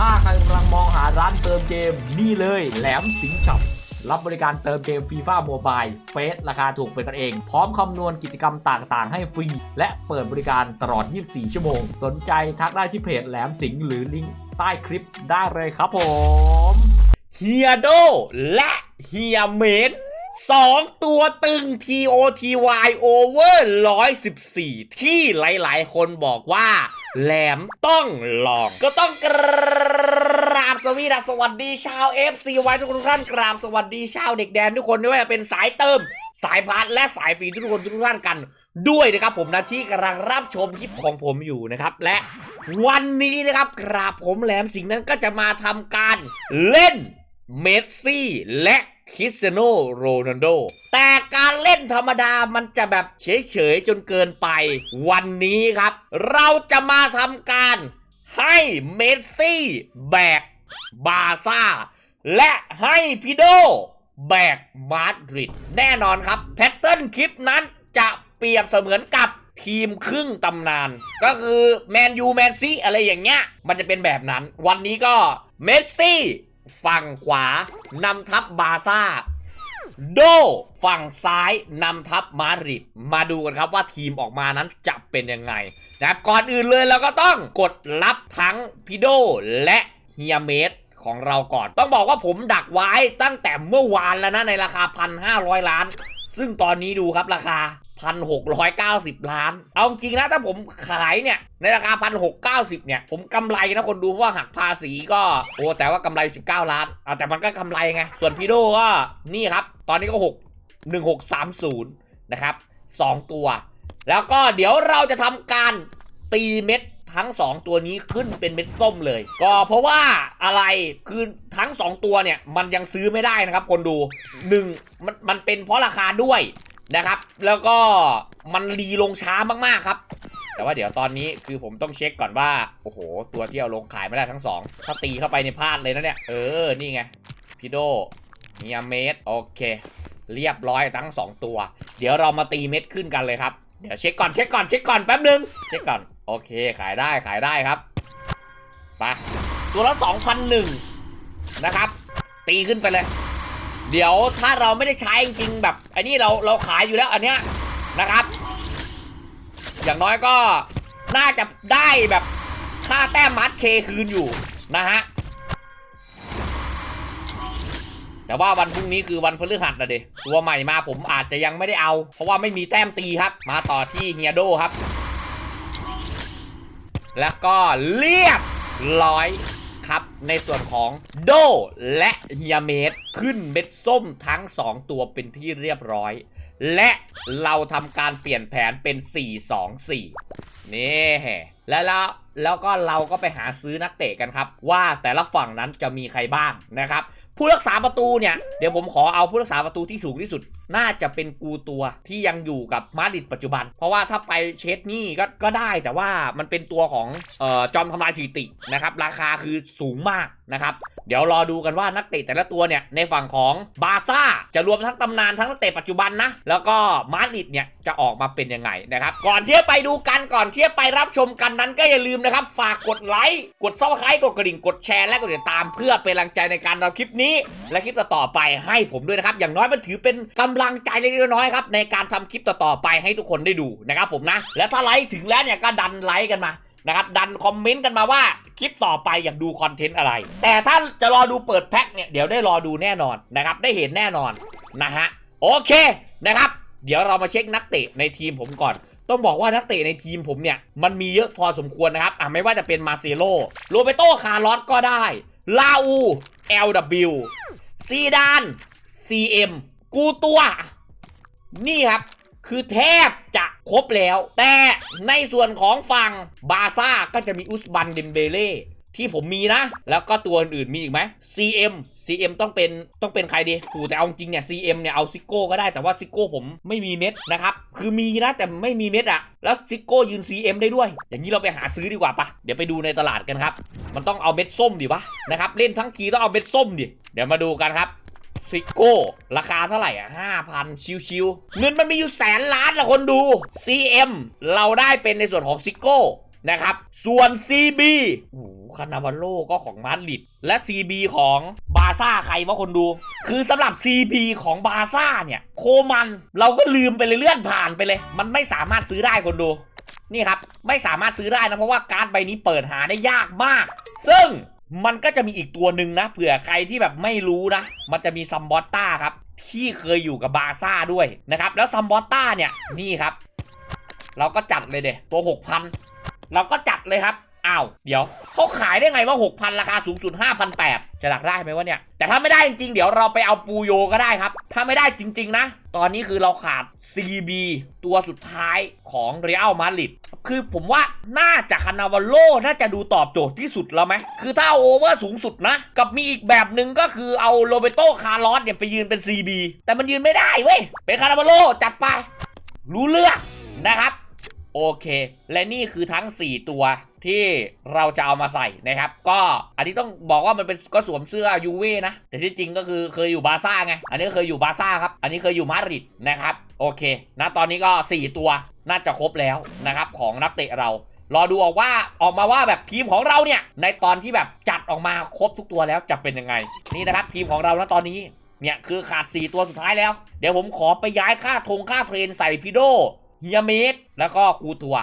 ถ้าใครกำลังมองหาร้านเติมเกมนี่เลยแหลมสิงช็อปรับบริการเติมเกมฟีฟ่าโมบายเฟสราคาถูกเป็นกันเอง พร้อมคำนวณกิจกรรมต่างๆ ให้ฟรี และเปิดบริการตลอด 24 ชั่วโมง สนใจทักได้ที่เพจแหลมสิงหรือลิงก์ใต้คลิปได้เลยครับผมเฮียโดและเฮียเมดสองตัวตึง TOTY over 114 ที่หลายๆ คนบอกว่า แหลมต้องลอง ก็ต้องกราบสวีดัสวัสดีชาว FC ไว้ทุกท่านกราบสวัสดีชาวเด็กแดนทุกคนด้วยเป็นสายเติม สายพาร์ทและสายฟีทุกคนทุกท่านกัน ด้วยนะครับผมนะที่กำลังรับชมคลิปของผมอยู่นะครับ และวันนี้นะครับกราบผมแหลมสิงนั้นก็จะมาทำการเล่น เมสซี่และคริสเตียโนโรนัลโด แต่การเล่นธรรมดามันจะแบบเฉยๆ จนเกินไป วันนี้ครับ เราจะมาทำการให้เมสซี่แบกบาซ่า และให้พิโดแบกมาดริดแน่นอนครับ แพทเทิร์นคลิปนั้นจะเปรียบเสมือนกับทีมครึ่งตำนาน ก็คือแมนยูแมนซีอะไรอย่างเงี้ย มันจะเป็นแบบนั้น วันนี้ก็เมสซี่ ฝั่งขวานำทัพบาซ่า โดฝั่งซ้ายนำทัพมาริดมาดูกันครับว่าทีมออกมานั้นจะเป็นยังไงนะครับก่อนอื่นเลยเราก็ต้องกดรับทั้งพิโดและเฮียเมดของเราก่อน ต้องบอกว่าผมดักไว้ตั้งแต่เมื่อวานแล้วนะในราคา 1,500 ล้าน ซึ่งตอนนี้ดูครับราคา 1,690ล้าน เอาจริงนะถ้าผมขายเนี่ย ในราคา1,690เนี่ย ผมกำไรนะคนดูเพราะว่าหักภาษีก็โอ้แต่ว่ากำไร19ล้านอะแต่มันก็กำไรไง ส่วนพีโดก็นี่ครับ ตอนนี้ก็6 1630นะครับ2ตัว แล้วก็เดี๋ยวเราจะทำการตีเม็ดทั้ง 2 ตัวนี้ขึ้นเป็นเม็ดส้มเลย ก็เพราะว่าอะไรคือทั้ง 2 ตัวเนี่ย มันยังซื้อไม่ได้นะครับ คนดู 1 มันมันเป็นเพราะราคาด้วย นะครับ แล้วก็มันรีลงช้ามากๆครับ แต่ว่าเดี๋ยวตอนนี้คือผมต้องเช็คก่อนว่า โอ้โห ตัวที่เอาลงขายไม่ได้ทั้งสองถ้าตีเข้าไปในพลาดเลยนะเนี่ย เออ นี่ไงพิโดเนียเมดโอเค เรียบร้อยทั้ง 2 ตัว เดี๋ยวเรามาตีเม็ดขึ้นกันเลยครับ เดี๋ยวเช็คก่อนเช็คก่อนเช็คก่อนแป๊บนึง เช็คก่อน โอเค ขายได้ขายได้ครับ ไป ตัวละ 2,001 นะครับ ตีขึ้นไปเลย เดี๋ยวถ้าเราไม่ได้ใช้จริงแบบ อันนี้เราเราขายอยู่แล้วอันเนี้ยนะครับ อย่างน้อยก็น่าจะได้แบบค่าแต้มมัดเคคืนอยู่นะฮะแต่ว่าวันพรุ่งนี้คือวันพฤหัสนะเดตัวใหม่มาผมอาจจะยังไม่ได้เอา เพราะว่าไม่มีแต้มตีครับ มาต่อที่เฮียโดครับ แล้วก็เรียบร้อย ครับในส่วนของโดและเฮียเมดขึ้นเม็ดส้มทั้ง 2 ตัวเป็นที่เรียบร้อย และเราทำการเปลี่ยนแผนเป็น 4-2-4 นี่แล้วแล้วแล้วก็เราก็ไปหาซื้อนักเตะกันครับ ว่าแต่ละฝั่งนั้นจะมีใครบ้างนะครับผู้รักษาประตูเนี่ย เดี๋ยวผมขอเอาผู้รักษาประตูที่สูงที่สุด น่าจะเป็นกูตัวที่ยังอยู่กับมาดริดปัจจุบัน เพราะว่าถ้าไปเชสนี่ก็ก็ได้แต่ว่ามันเป็นตัวของเอ่อจอมทำลายสถิตินะครับราคาคือสูงมากนะครับเดี๋ยวรอดูกันว่านักเตะแต่ละตัวเนี่ยในฝั่งของบาซ่าจะรวมทั้งตำนานทั้งนักเตะปัจจุบันนะ แล้วก็มาดริดเนี่ยจะออกมาเป็นยังไงนะครับ ก่อนที่จะไปดูกันก่อนที่จะไปรับชมกันนั้นก็อย่าลืมนะครับ ฝากกดไลค์กดซับสไครต์กดกระดิ่งกดแชร์และกดติดตามเพื่อเป็นกำลังใจในการทำคลิปนี้ และคลิปต่อๆไปให้ผมด้วยนะครับ อย่างน้อยมันถือเป็นกำลังใจเล็กน้อยครับในการทำคลิปต่อๆไปให้ทุกคนได้ดูนะครับผมนะ และถ้าไลค์ถึงแล้วเนี่ยก็ดันไลค์กันมานะครับดันคอมเมนต์กันมาว่าคลิปต่อไปอยากดูคอนเทนต์อะไร แต่ถ้าจะรอดูเปิดแพ็คเนี่ยเดี๋ยวได้รอดูแน่นอนนะครับได้เห็นแน่นอนนะฮะโอเคนะครับ เดี๋ยวเรามาเช็คนักเตะในทีมผมก่อน ต้องบอกว่านักเตะในทีมผมเนี่ยมันมีเยอะพอสมควรนะครับอะไม่ว่าจะเป็นมาเซโลโรเบโตคาร์ลอสก็ได้ลาอู LW ซีดาน CM กูตัว นี่ครับ คือแทบจะครบแล้ว แต่ในส่วนของฝั่งบาซ่าก็จะมีอุสบันเดมเบเล่ที่ผมมีนะ แล้วก็ตัวอื่นๆมีอีกไหม CM CM ต้องเป็นต้องเป็นใครดีกูแต่เอาจริงเนี่ย CM เนี่ยเอาซิโก้ก็ได้แต่ว่าซิโก้ผมไม่มีเม็ดนะครับ คือมีนะแต่ไม่มีเม็ดอะแล้วซิโก้ยืน CM ได้ด้วย อย่างนี้เราไปหาซื้อดีกว่าปะเดี๋ยวไปดูในตลาดกันครับ มันต้องเอาเม็ดส้มดิวะนะครับ เล่นทั้งทีต้องเอาเม็ดส้มดิ เดี๋ยวมาดูกันครับ ฟิโก้ ราคาเท่าไหร่อะห้าพันชิวๆเงินมันมีอยู่แสนล้านละคนดู CM เราได้เป็นในส่วนของซิโก้นะครับ ส่วน CB โอ้คานาวาโลก็ของมาดริดและ CB ของบาซ่าใครวะคนดู คือสำหรับ CB ของบาซ่าเนี่ย โคมันเราก็ลืมไปเลยเลื่อนผ่านไปเลย มันไม่สามารถซื้อได้คนดูนี่ครับ ไม่สามารถซื้อได้นะ เพราะว่าการ์ดใบนี้เปิดหาได้ยากมาก ซึ่ง มันก็จะมีอีกตัวหนึ่งนะ เผื่อใครที่แบบไม่รู้นะ มันจะมีซัมบอตต้าครับ ที่เคยอยู่กับบาซ่าด้วยนะครับ แล้วซัมบอตต้าเนี่ย นี่ครับ เราก็จัดเลยเดะตัว 6,000 เราก็จัดเลยครับ อ้าว เดี๋ยวเขาขายได้ไงว่า 6,000 ราคาสูงสุด 5,800 จะดักได้ไหมวะเนี่ย แต่ถ้าไม่ได้จริงๆ เดี๋ยวเราไปเอาปูโยก็ได้ครับ ถ้าไม่ได้จริง ๆ นะ ตอนนี้คือเราขาด CB ตัวสุดท้ายของเรอัลมาดริดคือผมว่าน่าจะคานาวาโลน่าจะดูตอบโจทย์ที่สุดแล้วไหม คือถ้าเอาโอเวอร์สูงสุดนะ กับมีอีกแบบหนึ่งก็คือเอาโรเบโตคาร์ลอสเนี่ยไปยืนเป็น CB แต่มันยืนไม่ได้เว้ย เป็นคานาวาโลจัดไป รู้เรื่องนะครับ โอเค และนี่คือทั้ง 4 ตัว ที่เราจะเอามาใส่นะครับ ก็อันนี้ต้องบอกว่ามันเป็นก็สวมเสื้อยูเว่นะ แต่ที่จริงก็คือเคยอยู่บาซ่าไง อันนี้เคยอยู่บาซ่าครับ อันนี้เคยอยู่มาดริดนะครับ โอเคนะตอนนี้ก็ 4 ตัวน่าจะครบแล้วนะครับของนักเตะเรารอดูออกว่าออกมาว่าแบบทีมของเราเนี่ย ในตอนที่แบบจัดออกมาครบทุกตัวแล้วจะเป็นยังไง นี่นะครับทีมของเรานะตอนนี้เนี่ยคือขาด 4 ตัวสุดท้ายแล้ว เดี๋ยวผมขอไปย้ายค่าธงค่าเทรนใส่พิโดเฮียเมดแล้วก็ครูตัว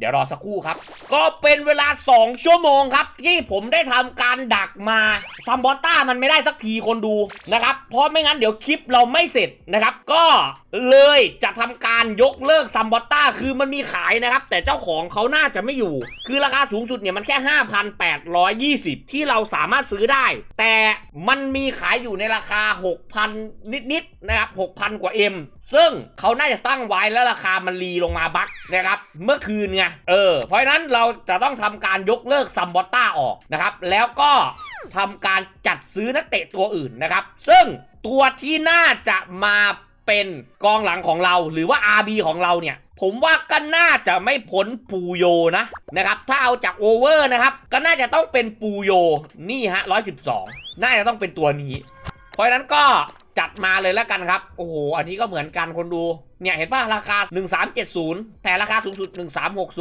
เดี๋ยวรอสักครู่ครับ ก็เป็นเวลา 2 ชั่วโมงครับ ที่ผมได้ทำการดักมาซัมบอตต้ามันไม่ได้สักทีคนดูนะครับ เพราะไม่งั้นเดี๋ยวคลิปเราไม่เสร็จนะครับ ก็เลยจะทำการยกเลิกซัมบอตต้าคือมันมีขายนะครับ แต่เจ้าของเขาน่าจะไม่อยู่ คือราคาสูงสุดเนี่ยมันแค่ 5,820 ที่เราสามารถซื้อได้ แต่มันมีขายอยู่ในราคา 6,000 นิดๆนะครับ 6,000 กว่า M ซึ่งเขาน่าจะตั้งไว้แล้วราคามันรีลงมาบักนะครับ เมื่อคืนไงเออ เพราะฉะนั้นเราจะต้องทำการยกเลิกซัมบอตต้าออกนะครับ แล้วก็ทำการจัดซื้อนักเตะตัวอื่นนะครับ ซึ่งตัวที่น่าจะมาเป็นกองหลังของเราหรือว่า RB ของเราเนี่ย ผมว่าก็น่าจะไม่พ้นปูโยนะนะครับ ถ้าเอาจากโอเวอร์นะครับ ก็น่าจะต้องเป็นปูโยนี่ฮะ112 น่าจะต้องเป็นตัวนี้ เพราะฉะนั้นก็ จัดมาเลยแล้วกันครับ โอ้โห อันนี้ก็เหมือนกันคนดู เนี่ยเห็นป่ะราคา 1370 แต่ราคาสูงสุด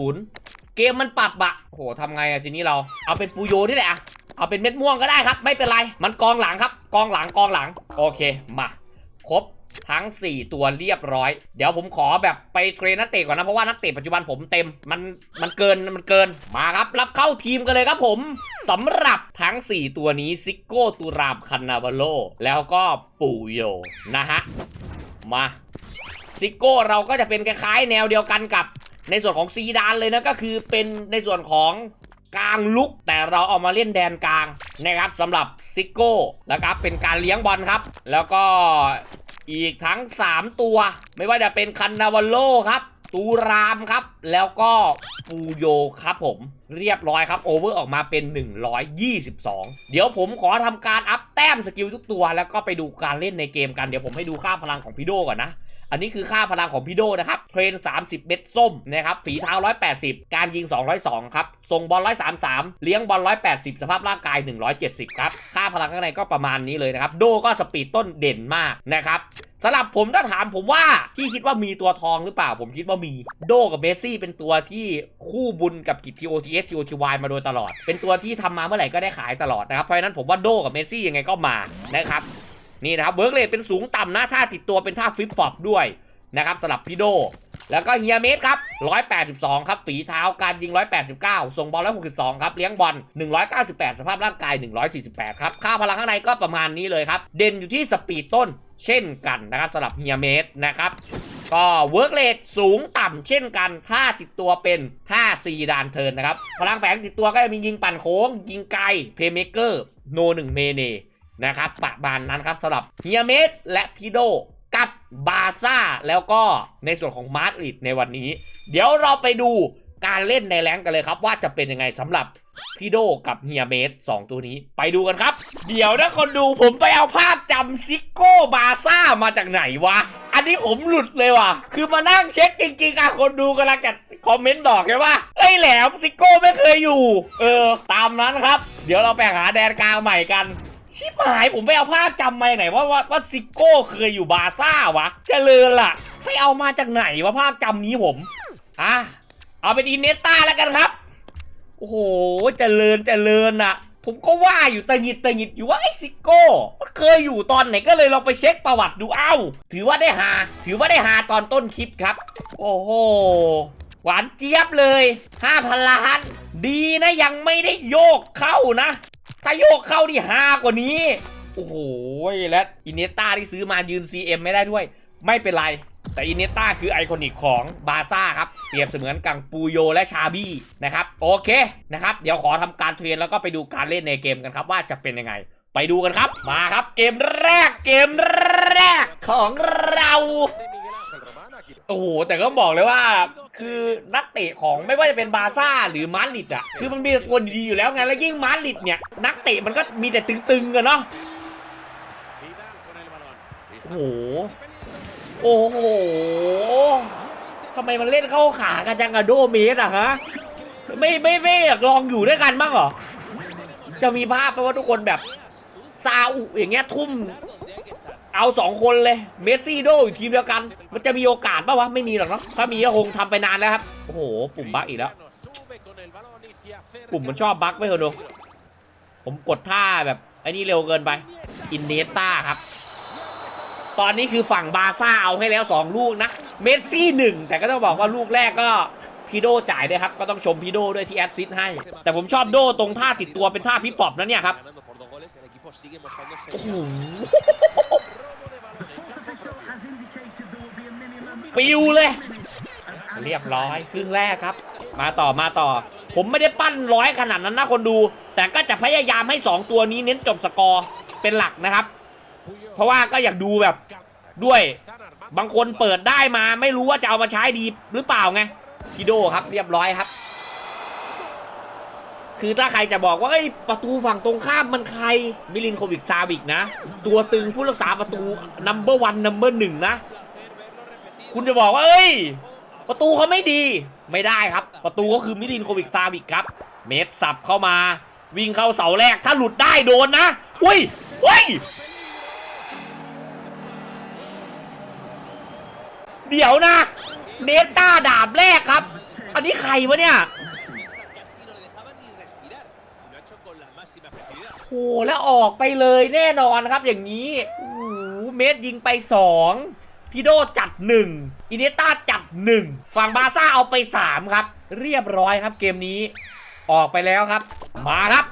1360 เกมมันปรับอะโอ้โหทำไงอะทีนี้เราเอาเป็นปูโยนี่แหละอะเอาเป็นเม็ดม่วงก็ได้ครับ ไม่เป็นไร มันกองหลังครับ กองหลังกองหลัง โอเค มา ครบ ทั้ง 4 ตัวเรียบร้อย เดี๋ยวผมขอแบบไปเทรนนักเตะก่อนนะ เพราะว่านักเตะปัจจุบันผมเต็ม มันมันเกินมันเกินมาครับ รับเข้าทีมกันเลยครับผมสำหรับทั้ง 4 ตัวนี้ซิโก้ตูรามคันนาวาโล แล้วก็ปูโยนะฮะ มาซิโก้เราก็จะเป็นคล้ายๆ แนวเดียวกันกับในส่วนของซีดานเลยนะก็คือเป็นในส่วนของกลางลุกแต่เราเอามาเล่นแดนกลางนะครับสำหรับซิโก้นะครับเป็นการเลี้ยงบอลครับ แล้วก็ อีกทั้ง 3 ตัว ไม่ว่าจะเป็นคันนาวโลครับ ตูรามครับ แล้วก็ปูโยครับผมเรียบร้อยครับ โอเวอร์ออกมาเป็น 122 เดี๋ยวผมขอทำการอัพแต้มสกิลทุกตัว แล้วก็ไปดูการเล่นในเกมกัน เดี๋ยวผมให้ดูค่าพลังของพี่โดก่อนนะ อันนี้คือค่าพลังของพี่โดนะครับเทรน 30 เม็ดส้มนะครับฝีเท้า 180 การยิง 202 ครับส่งบอล 133 เลี้ยงบอล 180 สภาพร่างกาย 170 ครับ ค่าพลังข้างในก็ประมาณนี้เลยนะครับ โดก็สปีดต้นเด่นมากนะครับสำหรับผมถ้าถามผมว่าพี่คิดว่ามีตัวทองหรือเปล่า ผมคิดว่ามีโดกับเมสซี่เป็นตัวที่คู่บุญกับกิจ TOTS TOTY มาโดยตลอด เป็นตัวที่ทำมาเมื่อไหร่ก็ได้ขายตลอดนะครับเพราะฉะนั้นผมว่าโดกับเมสซี่ยังไงก็มานะครับ นี่นะครับเวิร์กเลทเป็นสูงต่ำนะถ้าติดตัวเป็นท่าฟลิปฟอปด้วยนะครับสำหรับพี่โด แล้วก็เฮียเมสครับ 182 ครับ ฝีเท้าการยิง 189 ส่งบอล162 ครับ เลี้ยงบอล 198 สภาพร่างกาย 148 ครับ ค่าพลังข้างในก็ประมาณนี้เลยครับ เด่นอยู่ที่สปีดต้นเช่นกันนะครับสำหรับเฮียเมสนะครับ ก็เวิร์กเลทสูงต่ำเช่นกันถ้าติดตัวเป็นท่าซีดานเทิร์นนะครับ พลังแฝงติดตัวก็จะมียิงปั่นโค้ง ยิงไกลเพย์เมเกอร์โนหนึ่งเมเน นะครับประมาณนั้นครับสำหรับเฮียเมสและพีโดกับบาซ่าแล้วก็ในส่วนของมาดริดในวันนี้ เดี๋ยวเราไปดูการเล่นในแรงกันเลยครับ ว่าจะเป็นยังไงสำหรับพีโดกับเฮียเมสสองตัวนี้ไปดูกันครับ เดี๋ยวนะคนดูผมไปเอาภาพจำซิโก้บาซ่ามาจากไหนวะ อันนี้ผมหลุดเลยว่ะ คือมานั่งเช็คจริงๆอะคนดูกำลังจะคอมเมนต์บอกใช่ปะเอ้ยแหลมซิโก้ไม่เคยอยู่ เออ ตามนั้นครับ เดี๋ยวเราไปหาแดนกลางใหม่กัน ชิบหายผมไปเอาภาพจำมาจากไหนว่าว่าว่าซิโก้เคยอยู่บาซ่าวะเจริญล่ะ ไปเอามาจากไหนวะภาพจำนี้ผมอะเอาเป็นอินเนสตาแล้วกันครับ โอ้โหเจริญเจริญอะผมก็ว่าอยู่ตะหิดตะหิดอยู่ว่าไอ้ซิโก้มันเคยอยู่ตอนไหนก็เลยลองไปเช็คประวัติดูเอ้า ถือว่าได้หา ถือว่าได้หาตอนต้นคลิปครับ โอ้โหหวานเจี๊ยบเลย 5,000 ล้าน ดีนะยังไม่ได้โยกเข้านะ ถ้าโยกเข้าที่ห้ากว่านี้ โอ้โห และอินเนต้าที่ซื้อมายืน CM ไม่ได้ด้วย ไม่เป็นไร แต่อินเนต้าคือไอคอนิกของบาซ่าครับ เปรียบเสมือนกังปูโยและชาบี้นะครับ โอเคนะครับ เดี๋ยวขอทำการเทรนแล้วก็ไปดูการเล่นในเกมกันครับ ว่าจะเป็นยังไง ไปดูกันครับ มาครับ เกมแรก เกมแรกของเรา โอ้โหแต่ก็บอกเลยว่า คือนักเตะของไม่ว่าจะเป็นบาซ่าหรือมาดริดอะคือมันมีแต่ตัวดีๆอยู่แล้วไงแล้วยิ่งมาดริดเนี่ยนักเตะมันก็มีแต่ตึงๆกันเนาะโอ้โหโอ้โหทำไมมันเล่นเข้าขากันจังอะโดเมสอะฮะไม่ไม่ไม่อยากลองอยู่ด้วยกันบ้างเหรอจะมีภาพไหมว่าทุกคนแบบซาอุอย่างเงี้ยทุ่ม เอาสองคนเลย เมสซี่โดอยู่ทีมเดียวกัน มันจะมีโอกาสป่าวะ ไม่มีหรอกเนาะ ถ้ามีก็คงทำไปนานแล้วครับ โอ้โห ปุ่มบั๊กอีกแล้ว ปุ่มมันชอบบั๊กไม่เหรอดูผมกดท่าแบบไอ้นี่เร็วเกินไป อินเนต้าครับ ตอนนี้คือฝั่งบาซ่าเอาให้แล้ว 2 ลูกนะ เมสซี่หนึ่งแต่ก็ต้องบอกว่าลูกแรกก็พีโดจ่ายด้วยครับ ก็ต้องชมพีโดด้วยที่แอดซิสต์ให้ แต่ผมชอบโดตรงท่าติดตัวเป็นท่าฟิปปอบนะเนี่ยครับ โอ้โห ปิวเลย เรียบร้อยครึ่งแรกครับ มาต่อมาต่อ ผมไม่ได้ปั้นร้อยขนาดนั้นนะคนดู แต่ก็จะพยายามให้ 2 ตัวนี้เน้นจบสกอร์เป็นหลักนะครับ เพราะว่าก็อยากดูแบบด้วย บางคนเปิดได้มาไม่รู้ว่าจะเอามาใช้ดีหรือเปล่าไงพี่โดครับเรียบร้อยครับ คือถ้าใครจะบอกว่าเอ้ยประตูฝั่งตรงข้ามมันใครมิลินโควิดซาวิกนะ ตัวตึงผู้รักษาประตูนัมเบอร์วันนัมเบอร์หนึ่งนะ คุณจะบอกว่าเอ้ย ประตูเขาไม่ดีไม่ได้ครับ ประตูก็คือมิลินโควิดซาวิกครับ เมตรสับเข้ามา วิ่งเข้าเสาแรกถ้าหลุดได้โดนนะอุ้ยอุ้ยเดี๋ยวนะ เนต้าดาบแรกครับ อันนี้ใครวะเนี่ยโอ้แล้วออกไปเลยแน่นอนครับอย่างนี้โอ้เมตรยิงไป2 พีโดจัด 1 อินเนต้าจัด 1 ฝั่งบาซ่าเอาไป 3 ครับ เรียบร้อยครับเกมนี้ออกไปแล้วครับ มาครับ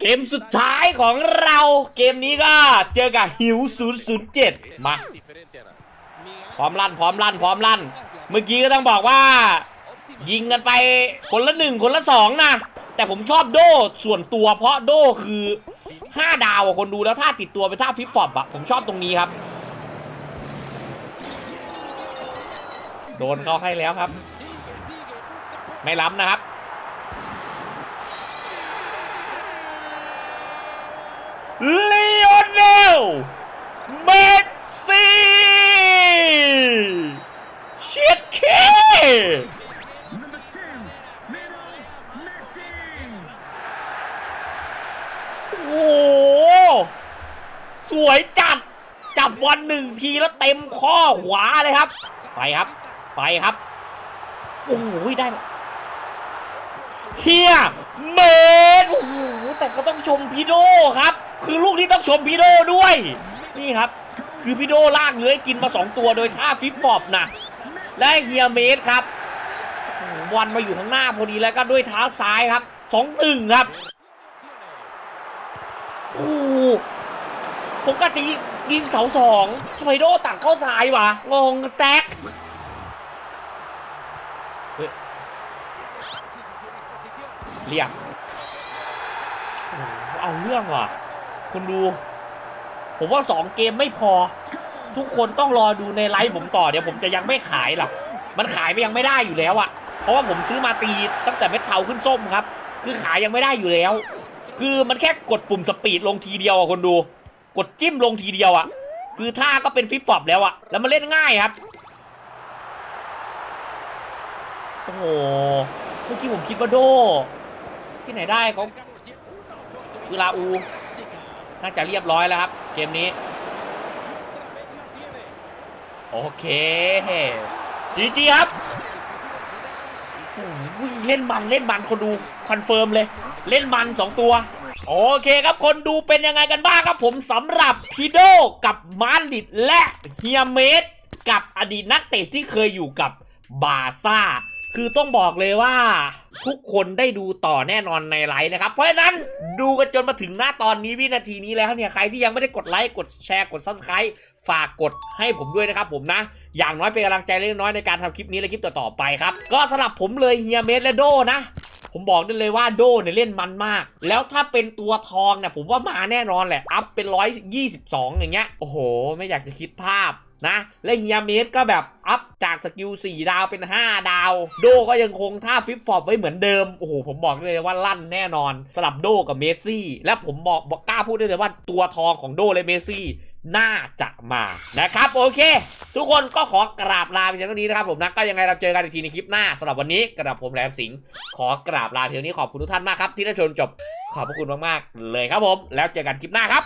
เกมสุดท้ายของเรา เกมนี้ก็เจอกับหิว 007 มา พร้อมลั่น พร้อมลั่น พร้อมลั่น เมื่อกี้ก็ต้องบอกว่า ยิงกันไปคนละหนึ่งคนละสองนะ แต่ผมชอบโดส่วนตัวเพราะโดคือ 5 ดาวอะคนดูแล้วถ้าติดตัวเป็นท่าฟิปฟอปอะผมชอบตรงนี้ครับ โดนเขาให้แล้วครับ ไม่ล้ำนะครับ เลโอเนลเมสซี่เชียดเคโอ้โห สวยจัด จับวันหนึ่งทีแล้วเต็มข้อขวาเลยครับ ไปครับ ไปครับ โอ้โหได้เฮียเมดโอ้โหแต่ก็ต้องชมพีโดครับ คือลูกนี้ต้องชมพีโดด้วย นี่ครับ คือพีโดลากเลื้อยกินมา 2 ตัวโดยท่าฟิปปอบนะและเฮียเมดครับบอลมาอยู่ข้างหน้าพอดีแล้วก็ด้วยเท้าซ้ายครับสองตึงครับโอ้ผมก็จะยิงเสาสองทำไมโดตักเข้าซ้ายวะงงแตกเฮ้ย เรียกโอ้โหเอาเรื่องว่ะ คุณดู ผมว่า2เกมไม่พอ ทุกคนต้องรอดูในไลฟ์ผมต่อเดี๋ยวผมจะยังไม่ขายหรอกมันขายไปยังไม่ได้อยู่แล้วอะเพราะว่าผมซื้อมาตีตั้งแต่เม็ดเทาขึ้นส้มครับ คือขายยังไม่ได้อยู่แล้ว คือมันแค่กดปุ่มสปีดลงทีเดียวอะคนดู กดจิ้มลงทีเดียวอะคือท่าก็เป็นฟิปฟอปแล้วอะแล้วมันเล่นง่ายครับโอ้โหเมื่อกี้ผมคิดว่าโด ที่ไหนได้เขาคือลาอูน่าจะเรียบร้อยแล้วครับ เกมนี้ โอเคจีจีครับเล่นมันเล่นมันคนดูคอนเฟิร์มเลย เล่นมัน 2 ตัว โอเคครับคนดูเป็นยังไงกันบ้างครับผมสำหรับพีโดกับมาริดและเฮียเมสกับอดีตนักเตะที่เคยอยู่กับบาซ่า คือต้องบอกเลยว่า ทุกคนได้ดูต่อแน่นอนในไลฟ์นะครับ เพราะฉะนั้นดูกันจนมาถึงหน้าตอนนี้วินาทีนี้แล้วเนี่ยใครที่ยังไม่ได้กดไลค์กดแชร์กดซับสไครต์ฝากกดให้ผมด้วยนะครับผมนะ อย่างน้อยเป็นกำลังใจเล็กน้อยในการทำคลิปนี้และคลิปต่อๆไปครับ ก็สำหรับผมเลยเฮียเมสและโดนะผมบอกได้เลยว่าโดเนี่ยเล่นมันมาก แล้วถ้าเป็นตัวทองเนี่ยผมว่ามาแน่นอนแหละ อัพเป็น 122 อย่างเงี้ย โอ้โห ไม่อยากจะคิดภาพ นะ และเฮียเมสก็แบบอัพจากสกิล 4 ดาวเป็น 5 ดาว โดก็ยังคงท่าฟิปฟอร์ไว้เหมือนเดิม โอ้โห ผมบอกเลยว่าลั่นแน่นอน สลับโดกับเมสซี่ และผมบอกบอกกล้าพูดได้เลยว่าตัวทองของโดและเมสซี่น่าจะมานะครับ โอเค ทุกคนก็ขอกราบลาไปเพียงเท่านี้นะครับผมนะก็ยังไงเราเจอกันอีกทีในคลิปหน้าสำหรับวันนี้กระับผมแหลมสิงห์ขอกราบลาเพียงนี้ขอบคุณทุกท่านมากครับที่ได้ชมจบขอบพระคุณมากๆเลยครับผม แล้วเจอกันคลิปหน้าครับ